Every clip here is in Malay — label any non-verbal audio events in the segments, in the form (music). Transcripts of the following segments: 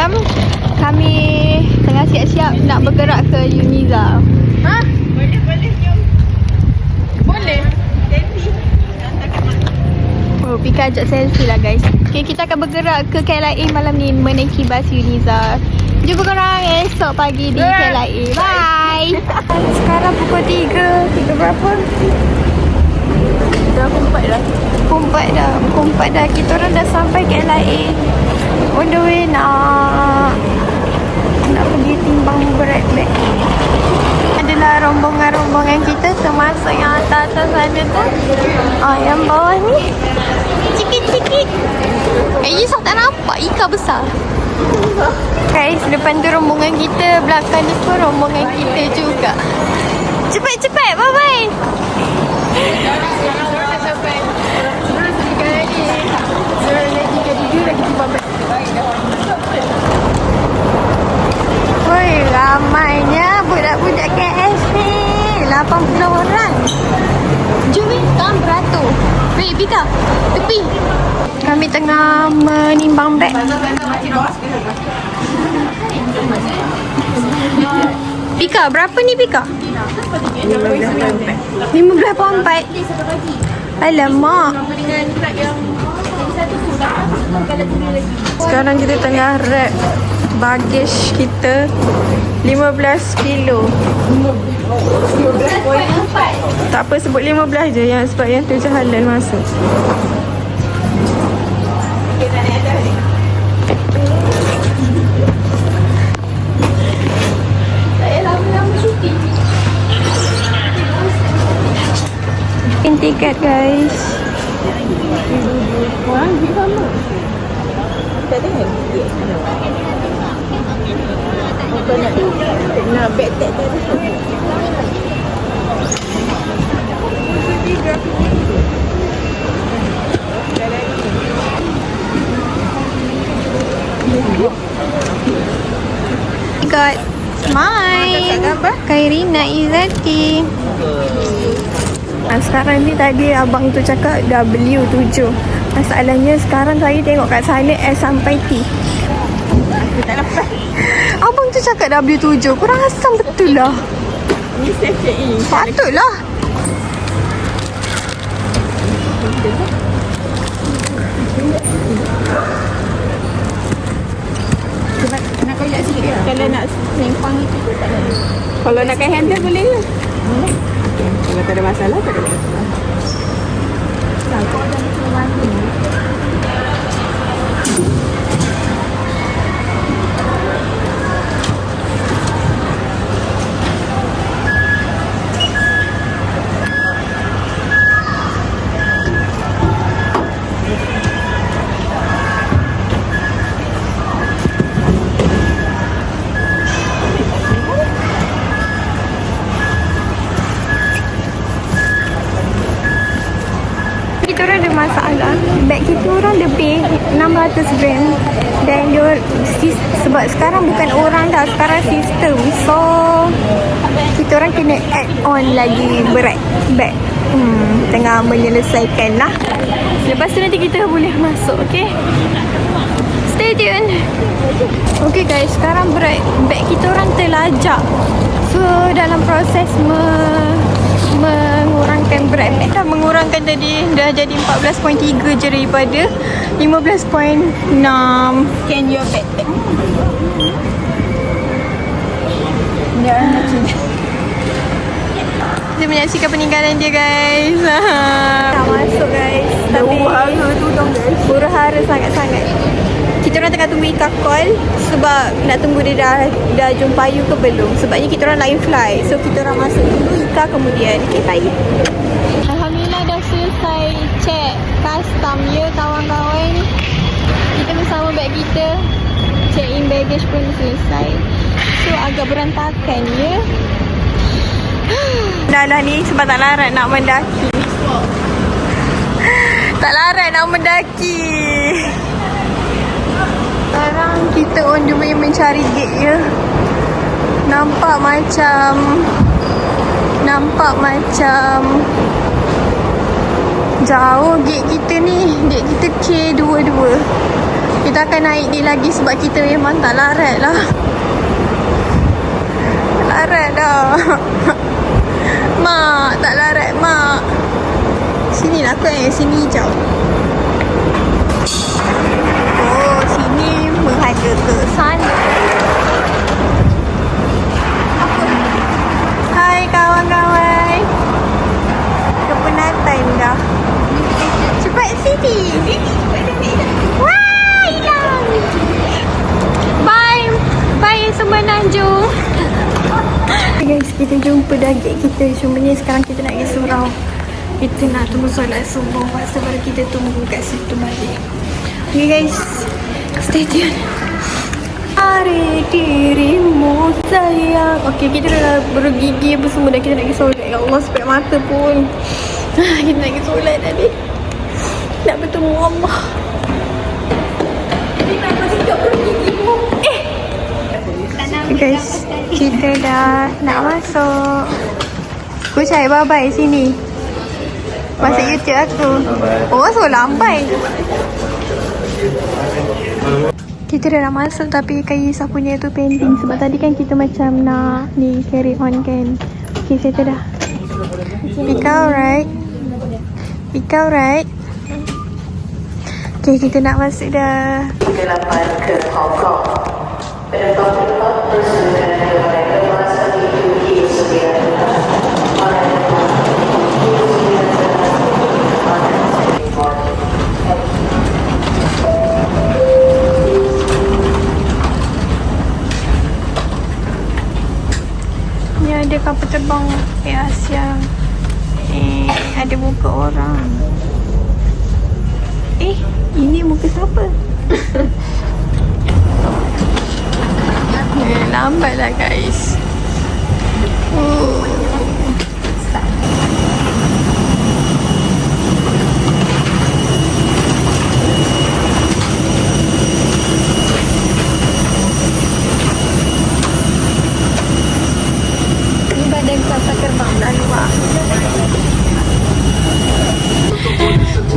malam kami tengah siap-siap nak bergerak ke Uniza. Ha? Boleh, boleh, jom. Boleh. Oh, Pika ajak selfie lah guys. Okay, kita akan bergerak ke KLIA malam ni menaiki bas Uniza. Jumpa korang esok pagi di KLIA. Bye. (laughs) Sekarang pukul 3. 3 berapa? Dah pukul 4 dah. Pukul 4 dah. Pukul 4 dah. Kita orang dah sampai KLIA. On the way nak nak pergi timbang berat bag. Adalah rombongan-rombongan kita termasuk yang atas-atas sana tu. Ah, yang bawah ni. Cikit-cikit. Eh, Isa tak nampak ikan besar. Guys, depan tu rombongan kita, belakang ni pun rombongan kita juga. Cepat-cepat, bye-bye. Woi, KSP. 80 orang. Jom ni, sekarang beratur. Wei, Pika, tepi. Kami tengah menimbang beg. Pika, berapa ni Pika? 15.4 Alamak Sekarang kita tengah wrap baggage kita 15 kilo Tak apa sebut 15 je yang sebab yang tu je halal masuk tiket guys. Kau nak nak bag tag tak ada. Mine. Kairina Izzati. Ah, sekarang ni tadi abang tu cakap W7. Masalahnya sekarang saya tengok kat sana S sampai T. Tak dapat. Abang tu cakap W7. Kurang asam betul lah. Ni. Patutlah. Kalau nak sempang itu tu tak ada. Kalau nak handle boleh ke? Boleh. Kalau tak ada masalah, tak ada masalah. Orang lebih 600 gram. Dan dia sis- sebab sekarang bukan orang dah, sekarang sistem. So kita orang kena add on lagi berat beg. Hmm, tengah menyelesaikan lah. Lepas tu nanti kita boleh masuk, okay? Stay tune. Okay guys, sekarang berat beg kita orang terlajak. So dalam proses me, mengurangkan berat beg dah mengurangkan tadi dah jadi 14.3 je daripada 15.6. Scan your bag tag. Ya, cuba. Kita menyaksikan peninggalan dia guys. (laughs) Dah masuk guys. Tapi tu dong guys. huru-hara sangat-sangat. Kita orang tengah tunggu Ika call sebab nak tunggu dia dah dah jumpa you ke belum. Sebabnya kita orang lain fly. So kita orang masuk dulu Ika kemudian. Okay, bye. Dah check custom ya kawan-kawan. Kita bersama beg kita. Check in baggage pun selesai. So agak berantakan ya. (sighs) Dah lah ni sebab tak larat nak mendaki. (sighs) Tak larat nak mendaki. Sekarang kita on the way mencari gate ya. Nampak macam nampak macam jauh gate kita ni. Gate kita K22. Kita takkan naik ni lagi sebab kita memang tak larat lah. Larat dah. (laughs) mak, tak larat mak. Sini lah aku yang sini jauh. Oh, sini menghadap ke sana. Kita nak tunggu solat subuh. Tu baru kita tunggu kat situ balik. Okay guys, stay tune. Hari dirimu sayang. Okay kita dah bergigi apa semua dah. Kita nak pergi solat. Ya Allah sepek mata pun. Ah, Kita nak pergi solat tadi Nak bertemu Allah. Eh! Guys. Kita dah nak masuk. Aku cari bye-bye sini Masuk YouTube aku Oh so lambai kita dah nak masuk tapi Kaisa punya tu pending sebab tadi kan kita macam nak ni carry on kan. Okay, kita dah. Ika right? Ika right? Okay, kita nak masuk dah. Kegelapan ke Hong Kong. Penumpang-penumpang bersedia ada kapal terbang Air Asia. Eh, ada muka orang. Eh, ini muka siapa? (laughs) eh, lambat lah guys. Oh. Ni badan kapal terbang dah luar.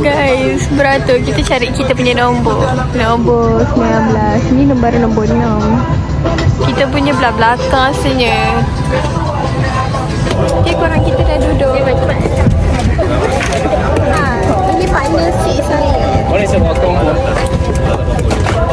Guys, beratur kita cari kita punya nombor. Nombor 19. Ni nombor nombor 6. Kita punya belah belakang rasanya. Okay, korang kita dah duduk. Ha, ini partner seat saya.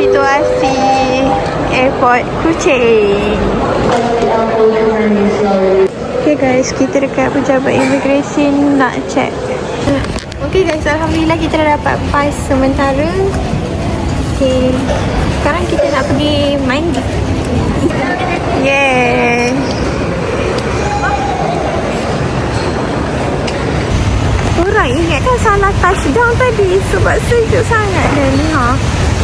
situasi airport Kuching. Okay guys, kita dekat pejabat immigration nak check. Okay guys, Alhamdulillah kita dah dapat pass sementara. Okay, sekarang kita nak pergi mandi. Yay! Orang ingatkan salah touchdown tadi sebab sejuk sangat dan ni ha.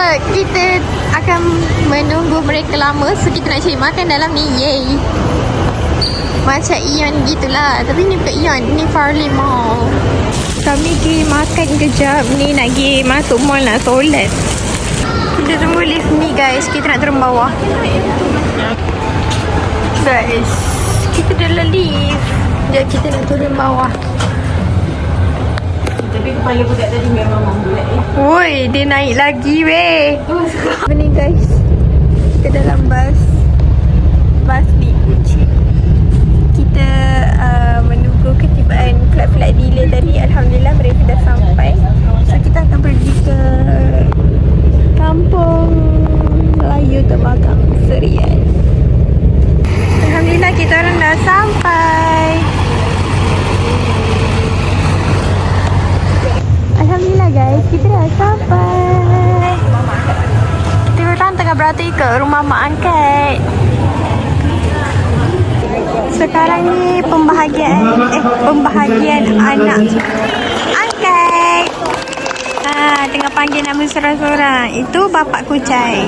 Sebab kita akan menunggu mereka lama So kita nak cari makan dalam ni. Yay. Macam Ion gitulah. Tapi ni bukan Ion Ni Farley Mall. Kami pergi makan kejap. Ni nak pergi masuk mall nak solat Kita tunggu lift ni guys. Kita nak turun bawah. Guys Kita dalam lift. Sekejap kita nak turun bawah Tapi kepala budak tadi memang membulat eh. Woi, dia naik lagi weh. Apa ni guys? Kita dalam bas. Bas di Kuching. Ha, tengah panggil nama seorang-seorang. Itu bapak kucai.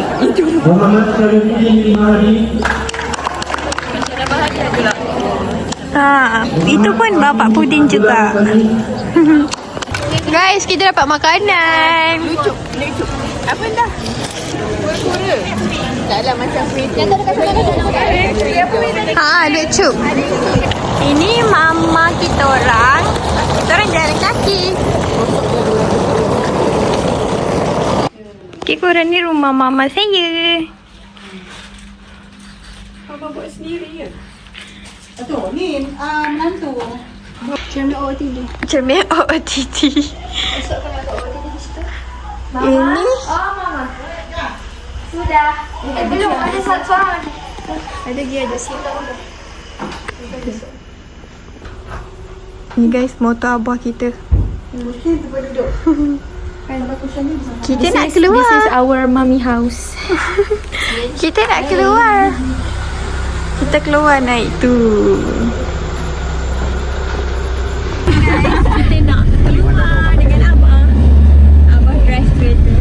Ha, itu pun bapak puding juga. (laughs) Guys, kita dapat makanan. Lucu, lucu. Apa dah? Kura-kura. Macam Ha, lucu. Ini mama kita orang. Kita orang jalan kaki. Okay, korang ni rumah mama saya. Abang buat sendiri ya? Tu, ni uh, menantu. Macam OOTD. Cermin OOTD. (laughs) Ini Eh, belum. Ada satu seorang lagi. Ada dia ada siapa. Ni guys, motor abah kita. Kita (laughs) nak keluar. This is our mommy house. (laughs) Kita nak keluar. Kita keluar naik tu. Kita.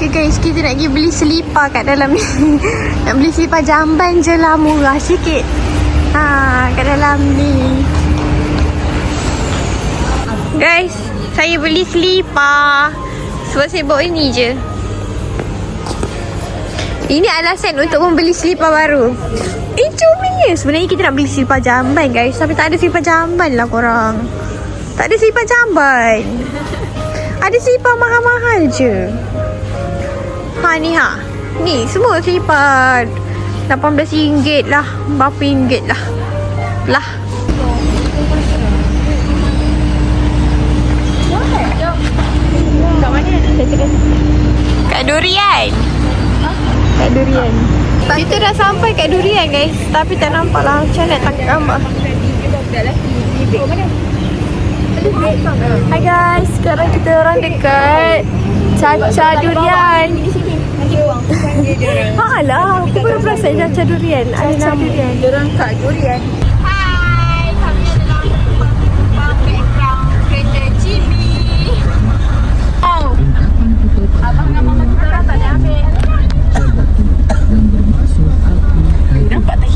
Kita guys, kita nak pergi beli selipar kat dalam ni. (laughs) nak beli selipar jamban je lah murah sikit. Ha, kat dalam ni. Guys, saya beli selipar. Sebab saya bawa ini je. Ini alasan untuk membeli selipar baru. Eh, comel Sebenarnya kita nak beli selipar jamban guys. Tapi tak ada selipar jamban lah korang. Tak ada selipar jamban. Ada selipar mahal-mahal je. Ha ni ha. Ni semua selipar. RM18 lah. Berapa ringgit lah. Lah. Kat Durian. Kat Durian. Kita dah sampai kat Durian guys. Tapi tak nampak lah macam nak tangkap gambar. Hai guys, sekarang kita orang dekat Caca Durian. Ha lah, aku baru perasan Caca Durian. Ada nama Durian. Diorang kat durian. Hai, kami adalah background kereta Jimmy. Oh. Abang dengan mama kita orang tak ada ambil. Nampak tak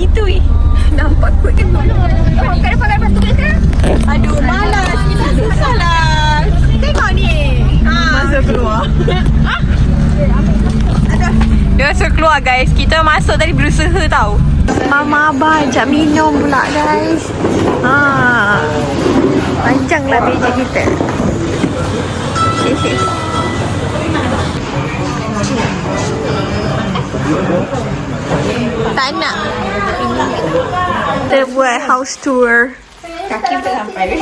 Dia suruh keluar guys. Kita masuk tadi berusaha tau. Mama Abah ajak minum pula guys. Ha. Panjanglah meja kita. tak nak. Kita buat house tour. Kaki tak sampai.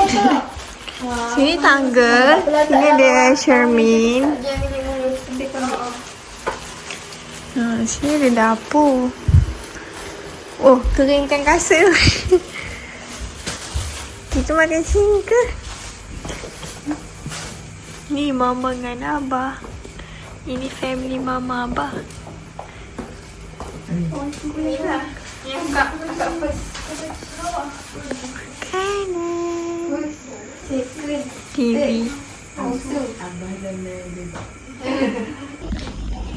(laughs) Sini tangga. Sini ada Shermin. Ha, sini ada dapur. Oh, keringkan kasut. (laughs) Kita makan sini ke? Ni mama dengan abah. Ini family mama abah. Makanan. TV. Ni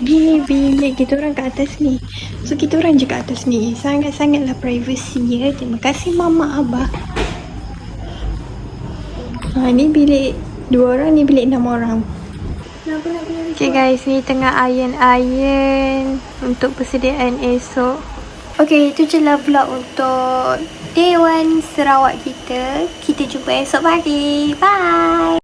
bilik kita orang kat atas ni. So kita orang je kat atas ni. Sangat-sangatlah privacy ya. Terima kasih mama abah. Ha ni bilik dua orang ni bilik enam orang. Okay guys, ni tengah iron-iron untuk persediaan esok. Okay, itu je lah vlog untuk day one Sarawak kita. Kita jumpa esok pagi. Bye!